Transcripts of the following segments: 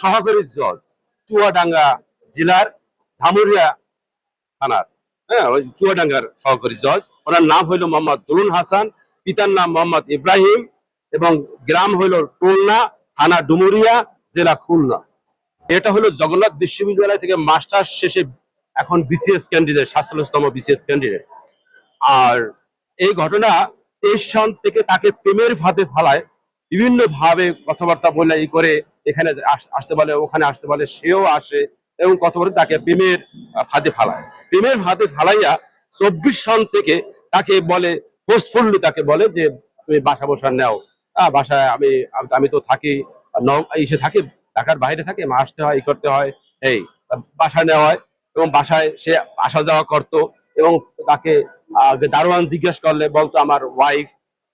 সহকারী জজ, চুয়াডাঙ্গা জেলার ধামুরিয়া থানার। হ্যাঁ ওই চুয়াডাঙ্গার সহকারী জজ। ওনার নাম হইল মোহাম্মদ দুলুন হাসান, পিতার নাম মোহাম্মদ ইব্রাহিম এবং গ্রাম হইল টুলনা থানা ডুমুরিয়া, জেলা খুলনা। এটা হলো জগন্নাথ বিশ্ববিদ্যালয় থেকে মাস্টার্স শেষে এখন বিসিএস ক্যান্ডিডেট, সাতচল্লিশতম বিসিএস ক্যান্ডিডেট। আর এই ঘটনা তেইশ সন থেকে তাকে প্রেমের ফাঁদে ফালায় বিভিন্ন ভাবে কথাবার্তা বলে ই করে এখানে আসতে বলে ওখানে আসতে বলে সেও আসে এবং কথাবার্তা তাকে প্রেমের ফাঁদে ফালায়। প্রেমের ফাঁদে ফালাইয়া চব্বিশ সন থেকে তাকে বলে ফোর্সফুল্লি তাকে বলে যে, তুমি বাসা বসা নেও। বাসায় আমি, আমি- তো থাকি ইসে থাকি, ঢাকার বাইরে থাকি আসতে হয়, ই করতে হয়, এই বাসা নেওয়া হয়। এবং বাসায় সে আসা যাওয়া করতো এবং তাকে দারোয়ান জিজ্ঞেস করলে, বলতো আমার ওয়াইফ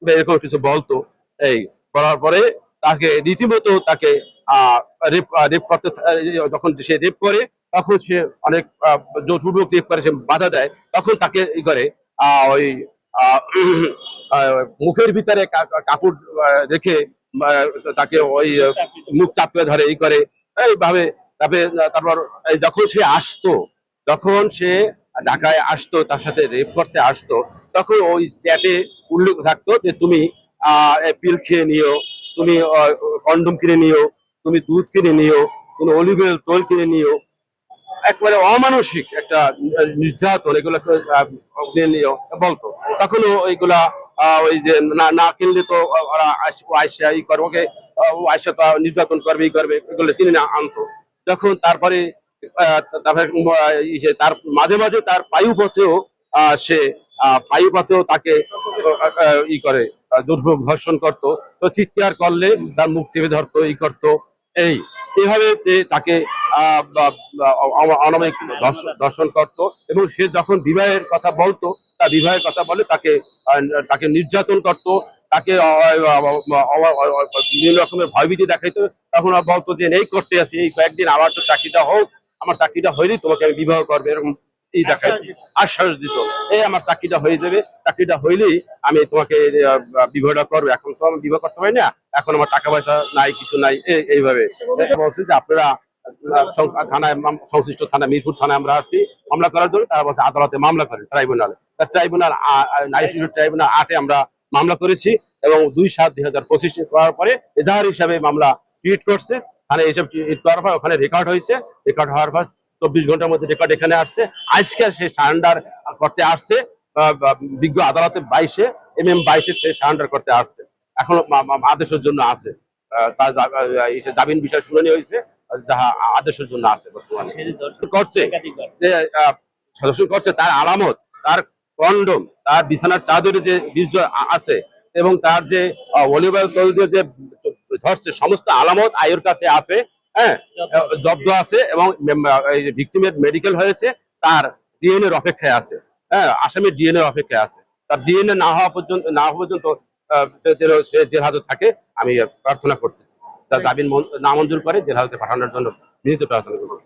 এরকম কিছু বলতো। এই, বলার পরে তাকে রীতিমতো তাকে রেপ রেপ করতে যখন সে রেপ করে, তখন সে অনেক জোরপূর্বক রেপ করে, সে বাধা দেয়, তখন তাকে ই করে ওই মুখের ভিতরে কাপড় রেখে তাকে ওই মুখ চাপিয়ে ধরে, ই করে, এইভাবে, তারপরে, তারপর যখন সে আসতো, যখন সে ঢাকায় আসতো, তার সাথে রেপ করতে আসতো, তখন ওই চ্যাটে উল্লেখ থাকতো যে, তুমি, আহ পিল খেয়ে নিও, তুমি কন্ডম কিনে নিও তুমি দুধ কিনে নিও তুমি অলিভ অয়েল তোল কিনে নিও, একবারে অমানসিক একটা নির্যাতন, এগুলো নিও, বলতো। তখনও ওইগুলা ওই যে না কিনলে তো ওরা আইসা ই করবে, ওকে আইসা তো নির্যাতন করবে, ই করবে, এগুলো কিনে না, আনতো। যখন তারপরে তার, মাঝে মাঝে তার পায়ু পথেও সে পায়ু পথেও তাকে ই করে জোরপূর্বক ধর্ষণ করতো। তো চিৎকার করলে তার মুখ চেপে ধরতো, ই করতো। এই এইভাবে তে- তাকে অনামিক ধর্ষণ করতো এবং সে যখন বিবাহের কথা বলতো তা বিবাহের কথা বলে তাকে তাকে নির্যাতন করতো তাকে বিভিন্ন রকমের ভয়ভীতি দেখাইতো তখন বলতো যে এই করতে আসি এই কয়েকদিন আমার তো চাকরিটা হোক আমার চাকরিটা হয়নি তোমাকে আমি বিবাহ করবে এরকম এই দেখাই আশ্বাস দিত। এই আমার চাকরিটা হয়ে যাবে চাকরিটা হইলেই আমি তোমাকে বিবাহটা করব এখন তো আমি বিবাহ করতে পারি না এখন আমার টাকা পয়সা নাই, কিছু নাই এইভাবে। বলছে যে আপনারা থানায় সংশ্লিষ্ট মিরপুর থানায় আমরা আসছি, মামলা করার জন্য, তারা বলছে আদালতে মামলা করেন, ট্রাইব্যুনালে। ট্রাইব্যুনাল ট্রাইব্যুনাল আটে আমরা মামলা করেছি এবং দুই সাত দুই হাজার পঁচিশ করার পরে এজাহার হিসাবে মামলা টুইট করছে। থানা এইসব টুইট করার পর ওখানে রেকর্ড হয়েছে। রেকর্ড হওয়ার পর চব্বিশ ঘণ্টার মধ্যে রেকর্ড এখানে আসছে। আজকে সে সারেন্ডার করতে আসছে বিজ্ঞ আদালতে বাইশে এম এম বাইশে সে সারেন্ডার করতে আসছে। এখনও আদেশের জন্য আছে। তার জামিন বিষয় শুনানি হয়েছে যাহা আদেশের জন্য আছে বর্তমানে। করছে যে সদস্য করছে তার আলামত তার কন্ডম তার বিছানার চাদরে যে বীর্য আছে এবং তার যে অলিভ অয়েল তৈল দিয়ে যে ধরছে সমস্ত আলামত আয়ের কাছে আছে হ্যাঁ? জব্দ আছে। এবং ভিক্টিমের মেডিকেল হয়েছে তার ডিএনএর অপেক্ষায় আছে হ্যাঁ? আসামের ডিএনএর অপেক্ষায় আছে। তার ডিএনএ না হওয়া পর্যন্ত না হওয়া পর্যন্ত যেন সে জেল হাজত থাকে আমি প্রার্থনা করতেছি। যা জামিন না নামঞ্জুর করে জেল হাজতে পাঠানোর জন্য বিনীত প্রার্থনা করছি